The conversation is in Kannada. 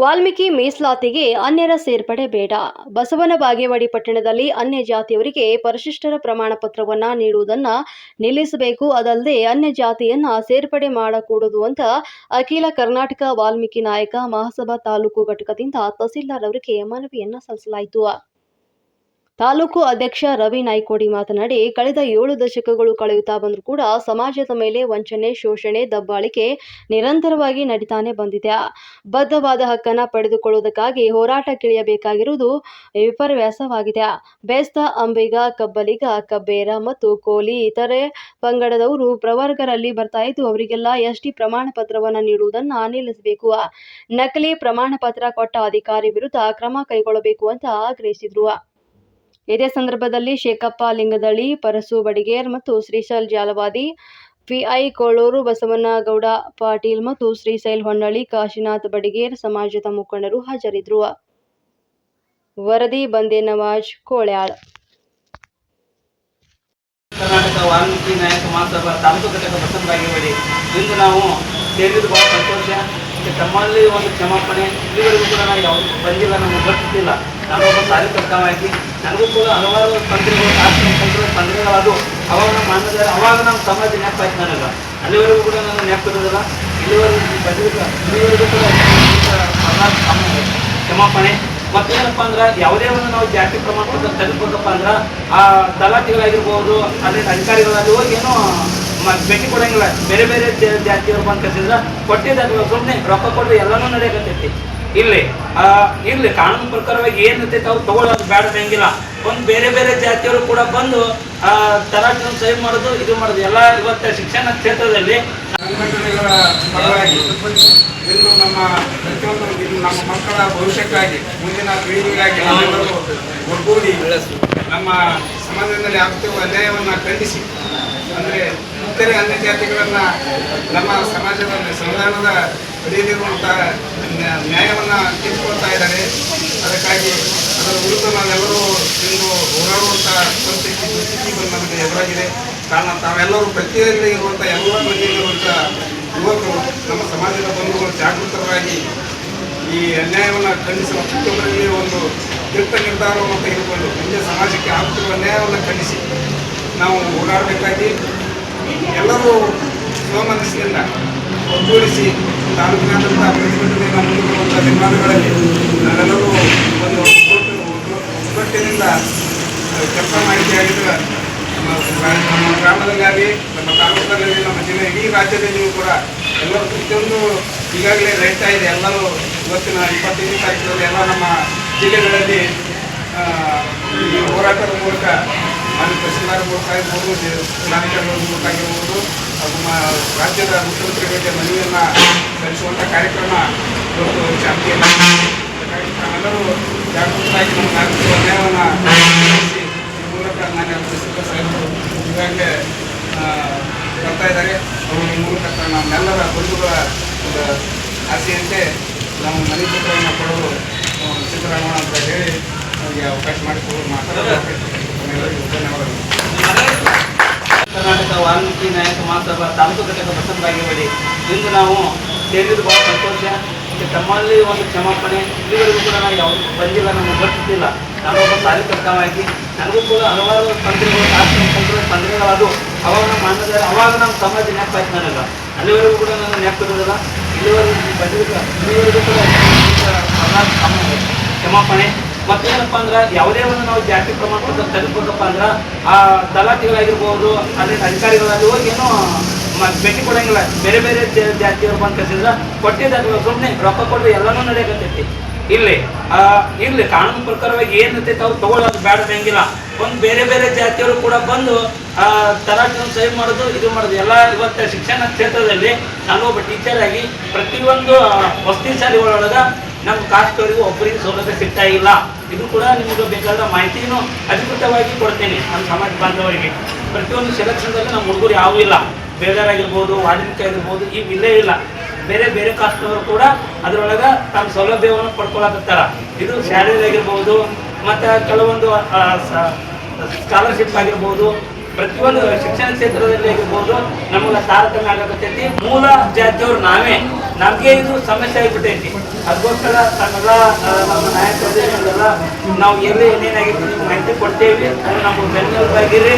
ವಾಲ್ಮೀಕಿ ಮೀಸಲಾತಿಗೆ ಅನ್ಯರ ಸೇರ್ಪಡೆ ಬೇಡ. ಬಸವನ ಬಾಗೇವಾಡಿ ಪಟ್ಟಣದಲ್ಲಿ ಅನ್ಯ ಜಾತಿಯವರಿಗೆ ಪರಿಶಿಷ್ಟರ ಪ್ರಮಾಣ ಪತ್ರವನ್ನ ನೀಡುವುದನ್ನ ನಿಲ್ಲಿಸಬೇಕು. ಅದಲ್ಲದೆ ಅನ್ಯ ಜಾತಿಯನ್ನ ಸೇರ್ಪಡೆ ಮಾಡಕೂಡದು ಅಂತ ಅಖಿಲ ಕರ್ನಾಟಕ ವಾಲ್ಮೀಕಿ ನಾಯಕ ಮಹಾಸಭಾ ತಾಲೂಕು ಘಟಕದಿಂದ ತಹಸೀಲ್ದಾರ್ ಅವರಿಗೆ ಮನವಿಯನ್ನು ಸಲ್ಲಿಸಲಾಯಿತು. ತಾಲೂಕು ಅಧ್ಯಕ್ಷ ರವಿ ನಾಯ್ಕೋಡಿ ಮಾತನಾಡಿ, ಕಳೆದ ಏಳು ದಶಕಗಳು ಕಳೆಯುತ್ತಾ ಬಂದರೂ ಕೂಡ ಸಮಾಜದ ಮೇಲೆ ವಂಚನೆ, ಶೋಷಣೆ, ದಬ್ಬಾಳಿಕೆ ನಿರಂತರವಾಗಿ ನಡೀತಾನೆ ಬಂದಿದೆ. ಬದ್ಧವಾದ ಹಕ್ಕನ್ನು ಪಡೆದುಕೊಳ್ಳುವುದಕ್ಕಾಗಿ ಹೋರಾಟಕ್ಕಿಳಿಯಬೇಕಾಗಿರುವುದು ವಿಪರ್ಯಾಸವಾಗಿದೆ ಬೇಸ್ತ, ಅಂಬಿಗ, ಕಬ್ಬಲಿಗ, ಕಬ್ಬೇರ ಮತ್ತು ಕೋಲಿ ಇತರೆ ಪಂಗಡದವರು ಪ್ರವರ್ಗರಲ್ಲಿ ಬರ್ತಾ ಇದ್ದು, ಅವರಿಗೆಲ್ಲ ಎಸ್ಟಿ ಪ್ರಮಾಣ ಪತ್ರವನ್ನು ನೀಡುವುದನ್ನು ನಿಲ್ಲಿಸಬೇಕು. ನಕಲಿ ಪ್ರಮಾಣ ಪತ್ರ ಕೊಟ್ಟ ಅಧಿಕಾರಿ ವಿರುದ್ಧ ಕ್ರಮ ಕೈಗೊಳ್ಳಬೇಕು ಅಂತ ಆಗ್ರಹಿಸಿದ್ರು. ಇದೇ ಸಂದರ್ಭದಲ್ಲಿ ಶೇಖಪ್ಪ ಲಿಂಗದಳ್ಳಿ, ಪರಸು ಬಡಿಗೇರ್ ಮತ್ತು ಶ್ರೀಶೈಲ್ ಜಾಲವಾದಿ, ಪಿಐ ಕೋಳೂರು ಬಸವನಗೌಡ ಪಾಟೀಲ್ ಮತ್ತು ಶ್ರೀಶೈಲ್ ಹೊನ್ನಳ್ಳಿ, ಕಾಶಿನಾಥ್ ಬಡಿಗೇರ್ ಸಮಾಜದ ಮುಖಂಡರು ಹಾಜರಿದ್ದರು. ವರದಿ ಬಂದೆ ನವಾಜ್ ಕೋಳ್ಯಾಳ್. ಕರ್ನಾಟಕ ವಾಲ್ಮೀಕಿ ನಾಯಕ ಮಹಾಸಭಾ ತಾಲೂಕು ಘಟಕ ಬಸವರಾಗಿ ಬಾಗೇವಾಡಿ ಇಂದು ನಾವು ಸೇರಿದ್ದು ಬಹಳ ಸಂತೋಷ. ತಮ್ಮಲ್ಲಿ ಒಂದು ಕ್ಷಮಾಪಣೆ. ಇಲ್ಲಿವರೆಗೂ ಕೂಡ ನಾವು ಯಾವುದು ಬಂದಿಲ್ಲ, ನಮಗೆ ಗೊತ್ತಿಲ್ಲ. ನಾನೊಬ್ಬ ಕಾರ್ಯಕರ್ತವಾಗಿ ನನಗೂ ಕೂಡ ಹಲವಾರು ತೊಂದರೆಗಳು ಆರ್ಥಿಕ ತೊಂದರೆ ತೊಂದರೆಗಳಾದವು ಅವಾಗ ನಮ್ಮ ಮಾಡಿದ್ರೆ ಅವಾಗ ನಮ್ಮ ಸಮಾಜ ನೆನಪಾಯ್ತು ನನಗೆ ಅಲ್ಲಿವರೆಗೂ ಕೂಡ ನಾನು ನೆನಪಿರೋದಿಲ್ಲ ಇಲ್ಲಿವರೆಗೂ ಇಲ್ಲಿವರೆಗೂ ಕೂಡ ಕ್ಷಮಾಪಣೆ. ಮತ್ತೇನಪ್ಪ ಅಂದ್ರೆ, ಯಾವುದೇ ಒಂದು ನಾವು ಜಾತಿ ಪ್ರಮಾಣ ಪತ್ರ ತೆಗೆದುಬೇಕಪ್ಪ ಅಂದ್ರೆ, ಆ ತಲಾಟಿಗಳಾಗಿರ್ಬೋದು ಅಲ್ಲಿ ಅಧಿಕಾರಿಗಳಾಗಿ ಹೋಗಿ ಏನೋ ಭೇಟಿ ಕೊಡಂಗಿಲ್ಲ. ಬೇರೆ ಬೇರೆ ಜಾತಿಯವ್ರು ಬಂದು ಕಸಿದ್ರೆ ಕೊಟ್ಟಿದ್ದಾಗ ಸುಮ್ಮನೆ ರೊಕ್ಕ ಕೊಟ್ಟು ಎಲ್ಲನೂ ನಡೆಯಕತ್ತೈತಿ. ಇಲ್ಲಿ ಇಲ್ಲಿ ಕಾನೂನು ಪ್ರಕಾರವಾಗಿ ಏನು ಇರ್ತೈತೆ ಅವ್ರು ತಗೊಳ್ಳೋದು ಬೇಡ ಹಂಗಿಲ್ಲ ಒಂದು ಬೇರೆ ಬೇರೆ ಜಾತಿಯವರು ಕೂಡ ಬಂದು, ಆ ತಲಾಟಿನ ಸಹಿ ಮಾಡೋದು, ಇದು ಮಾಡೋದು. ಎಲ್ಲ ಇವತ್ತು ಶಿಕ್ಷಣ ಕ್ಷೇತ್ರದಲ್ಲಿ ಇಂದು ನಮ್ಮ ಪ್ರತಿಯೊಂದು ನಮ್ಮ ಮಕ್ಕಳ ಭವಿಷ್ಯಕ್ಕಾಗಿ ಮುಂದಿನ ಪೀಳಿಗೆಗಾಗಿ ನಾವೆಲ್ಲರೂ ಒಗ್ಗೂಡಿ ನಮ್ಮ ಸಮಾಜದಲ್ಲಿ ಆಗ್ತಿರುವ ಅನ್ಯಾಯವನ್ನು ಖಂಡಿಸಿ ಅಂದರೆ ಇತರೆ ಅನ್ಯ ಜಾತಿಗಳನ್ನು ನಮ್ಮ ಸಮಾಜದಲ್ಲಿ ಸಂವಿಧಾನದ ನ್ಯಾ- ನ್ಯಾಯವನ್ನು ಕಿತ್ಕೊಳ್ತಾ ಇದ್ದಾರೆ. ಅದಕ್ಕಾಗಿ ಅದರ ವಿರುದ್ಧ ನಾವೆಲ್ಲರೂ ಇಂದು ಹೋರಾಡುವಂಥ ಪರಿಸ್ಥಿತಿ ದುಸ್ಥಿತಿ ಬಂದು ನಮಗೆ ಎದುರಾಗಿದೆ. ಕಾರಣ ತಾವೆಲ್ಲರೂ ಪ್ರತಿಯಲ್ಲಿ ಇರುವಂಥ ಎಲ್ಲ ಮನೆಯಲ್ಲಿರುವಂಥ ಯುವಕರು, ನಮ್ಮ ಸಮಾಜದ ಬಂಧುಗಳು ಜಾಗೃತರಾಗಿ ಈ ಅನ್ಯಾಯವನ್ನು ಖಂಡಿಸುವ ಪ್ರತಿಯೊಬ್ಬರಲ್ಲಿ ಒಂದು ದಿಟ್ಟ ನಿರ್ಧಾರವನ್ನು ತೆಗೆದುಕೊಂಡು ಮುಂದೆ ಸಮಾಜಕ್ಕೆ ಆಗುತ್ತಿರುವ ಅನ್ಯಾಯವನ್ನು ಖಂಡಿಸಿ ನಾವು ಹೋರಾಡಬೇಕಾಗಿ ಎಲ್ಲರೂ ಸ್ವಮನಸ್ಸಿನಿಂದ ಒಗ್ಗೂಡಿಸಿ ತಾಲೂಕಿನಾದ್ಯಂತ ಪ್ರತಿಭಟನೆಯನ್ನು ಮುಂದುವರುವಂಥ ನಿರ್ಮಾಣಗಳಲ್ಲಿ ನಾವೆಲ್ಲರೂ ಒಂದು ಒಗ್ಗಟ್ಟು ಒಗ್ಗಟ್ಟಿನಿಂದ ಕೆಲಸ ಮಾಡಿದ್ದೆ ಆಗಿದ್ರೆ ನಮ್ಮ ಗ್ರಾ- ನಮ್ಮ ಗ್ರಾಮದಲ್ಲಾಗಲಿ ನಮ್ಮ ತಾಲೂಕಿನಲ್ಲಿ ನಮ್ಮ ಜಿಲ್ಲೆ, ಇಡೀ ರಾಜ್ಯದಲ್ಲಿಯೂ ಕೂಡ ಎಲ್ಲರೂ ಪ್ರತಿಯೊಂದು ಈಗಾಗಲೇ ನಡೀತಾ ಇದೆ, ಎಲ್ಲರೂ ಇವತ್ತಿನ ಇಪ್ಪತ್ತೈದನೇ ತಾರೀಕಿನಲ್ಲಿ ಎಲ್ಲ ನಮ್ಮ ಜಿಲ್ಲೆಗಳಲ್ಲಿ ಈ ಹೋರಾಟದ ಮೂಲಕ ಮಾನ್ಯ ತಹಸೀಲ್ದಾರ್ ಮೂಲಕ ಆಗಿರ್ಬೋದು ಜಿಲ್ಲಾಧಿಕಾರಿಗಳ ಮೂಲಕ ಆಗಿರ್ಬೋದು, ಹಾಗೂ ರಾಜ್ಯದ ಮುಖ್ಯಮಂತ್ರಿಗಳಿಗೆ ಮನವಿಯನ್ನು ಸಲ್ಲಿಸುವಂಥ ಕಾರ್ಯಕ್ರಮ ಇವತ್ತು ಚಾಲ್ತಿಯಲ್ಲಿ ನಾವೆಲ್ಲರೂ ಜಾಗೃತರಾಗಿ ನಮ್ಮ ನಾಗರಿಕರ ನ್ಯಾಯವನ್ನು ಈ ಮೂಲಕ ನಾನು ತಹಸೀಲ್ದಾರ್ ಸಾಹೇಬರು ಈಗಾಗಲೇ ಬರ್ತಾ ಇದ್ದಾರೆ. ಅವರು ಈ ಮೂಲಕ ನಮ್ಮೆಲ್ಲರ ಬಂಧುಗಳ ಒಂದು ಆಸೆಯಂತೆ ನಾವು ಮನೆ ಚಿತ್ರವನ್ನು ಕೊಡಲು ಸಿದ್ಧರಾಗೋಣ ಅಂತ ಹೇಳಿ ನಮಗೆ ಅವಕಾಶ ಮಾಡಿಕೊಂಡು ಧನ್ಯವಾದಗಳು ಕರ್ನಾಟಕ ವಾಲ್ಮೀಕಿ ನಾಯಕ ಮಹಾಸಭಾ ತಾಲೂಕು ಘಟಕ ಬಸವ ಬಾಗೇವಾಡಿ ಇಂದು ನಾವು ಸೇರಿದ್ದು ಬಹಳ ಸಂತೋಷ ಮತ್ತು ತಮ್ಮಲ್ಲಿ ಒಂದು ಕ್ಷಮಾಪಣೆ ಇಲ್ಲಿವರೆಗೂ ಕೂಡ ನಾನು ಯಾವುದು ಬಂದಿಲ್ಲ ನಮಗೆ ಗೊತ್ತಿಲ್ಲ ಒಬ್ಬ ಕಾರ್ಯಕರ್ತವಾಗಿ ನನಗೂ ಕೂಡ ಹಲವಾರು ತೊಂದರೆಗಳು ಆರ್ಥಿಕ ತೊಂದರೆ ತೊಂದರೆಗಳಾದವು ಅವಾಗ ನಮ್ಮ ಮಾಡಿದ್ರೆ ಅವಾಗ ನಮ್ಮ ಸಮಾಜ ನೆನಪಾಯ್ತು ನನಗೆ ಅಲ್ಲಿವರೆಗೂ ಕೂಡ ನಾನು ನೆನಪಿರೋದಿಲ್ಲ ಇಲ್ಲಿವರೆಗೂ ಬಂದಿಲ್ಲ ಇಲ್ಲಿವರೆಗೂ ಕೂಡ ಕ್ಷಮಾಪಣೆ ಮತ್ತೇನಪ್ಪ ಅಂದ್ರೆ ಯಾವುದೇ ಒಂದು ನಾವು ಜಾತಿ ಪ್ರಮಾಣ ಪತ್ರ ತೆಗೆದುಬೇಕಪ್ಪ ಅಂದ್ರೆ, ಆ ತಲಾಟಿಗಳಾಗಿರ್ಬೋದು ಅಲ್ಲಿ ಅಧಿಕಾರಿಗಳಲ್ಲಿ ಹೋಗಿ ಏನೋ ಭೇಟಿ ಕೊಡಂಗಿಲ್ಲ. ಬೇರೆ ಬೇರೆ ಜಾತಿಯವ್ರು ಬಂದು ಕಸಿದ್ರೆ ಕೊಟ್ಟಿದ್ದಾಗ ಸುಮ್ಮನೆ ರೊಕ್ಕ ಕೊಟ್ಟು ಎಲ್ಲನೂ ನಡೆಯಕತ್ತೈತಿ. ಇಲ್ಲಿ ಇಲ್ಲಿ ಕಾನೂನು ಪ್ರಕಾರವಾಗಿ ಏನು ಇರ್ತೈತೆ ಅವ್ರು ತಗೊಳ್ಳೋದು ಬೇಡ ಬೇಂಗಿಲ್ಲ ಒಂದು ಬೇರೆ ಬೇರೆ ಜಾತಿಯವರು ಕೂಡ ಬಂದು, ಆ ತಲಾಟಿನ ಸಹಿ ಮಾಡೋದು, ಇದು ಮಾಡೋದು, ಎಲ್ಲ ಇವತ್ತು ಶಿಕ್ಷಣ ಕ್ಷೇತ್ರದಲ್ಲಿ ನಾನು ಒಬ್ಬ ಟೀಚರ್ ಆಗಿ ಪ್ರತಿಯೊಂದು ವಸ್ತಿ ಶಾಲೆಗಳೊಳಗೆ ನಮ್ಮ ಕಾಸ್ಟವರಿಗೂ ಒಬ್ಬರಿಗೆ ಸೌಲಭ್ಯ ಸಿಗ್ತಾ ಇಲ್ಲ. ಇದು ಕೂಡ ನಿಮಗೆ ಬೇಕಾದ ಮಾಹಿತಿಯನ್ನು ಅಧಿಕೃತವಾಗಿ ಕೊಡ್ತೇನೆ ನಮ್ಮ ಸಮಾಜ ಬಾಂಧವರಿಗೆ. ಪ್ರತಿಯೊಂದು ಸೆಲೆಕ್ಷನ್ದಲ್ಲಿ ನಮ್ಮ ಹುಡುಗರು ಯಾವೂ ಇಲ್ಲ. ಬೇಜಾರಾಗಿರ್ಬೋದು, ವಾಲ್ಮೀಕಿ ಆಗಿರ್ಬೋದು ಈಗ ಇಲ್ಲೇ ಇಲ್ಲ. ಬೇರೆ ಬೇರೆ ಕಾಸ್ಟ್ನವರು ಕೂಡ ಅದರೊಳಗೆ ತಮ್ಮ ಸೌಲಭ್ಯವನ್ನು ಪಡ್ಕೊಳಕತ್ತಾರ. ಇದು ಸ್ಯಾಲರಿ ಆಗಿರ್ಬೋದು ಮತ್ತು ಕೆಲವೊಂದು ಸ್ಕಾಲರ್ಶಿಪ್ ಆಗಿರ್ಬೋದು ಪ್ರತಿಯೊಂದು ಶಿಕ್ಷಣ ಕ್ಷೇತ್ರದಲ್ಲಿ ಆಗಿರ್ಬೋದು ನಮಗ ತಾರತಮ್ಯ ಆಗಕತ್ತೈತಿ. ಮೂಲ ಜಾತಿಯವ್ರು ನಾವೇ. ನಮಗೆ ಇದು ಸಮಸ್ಯೆ ಆಗಿಬಿಟ್ಟೈತಿ. ಅದಕ್ಕೋಸ್ಕರ ತಮ್ಮೆಲ್ಲ ಆ, ನಮ್ಮ ನಾಯಕರು ನಾವು ಎಲ್ಲಿ ಏನೇನಾಗಿರ್ತೀವಿ ಮಾಹಿತಿ ಕೊಡ್ತೇವೆ. ಅದು ನಮ್ಗೆ ಬೆನ್ನೆಲುಬಾಗಿರಿ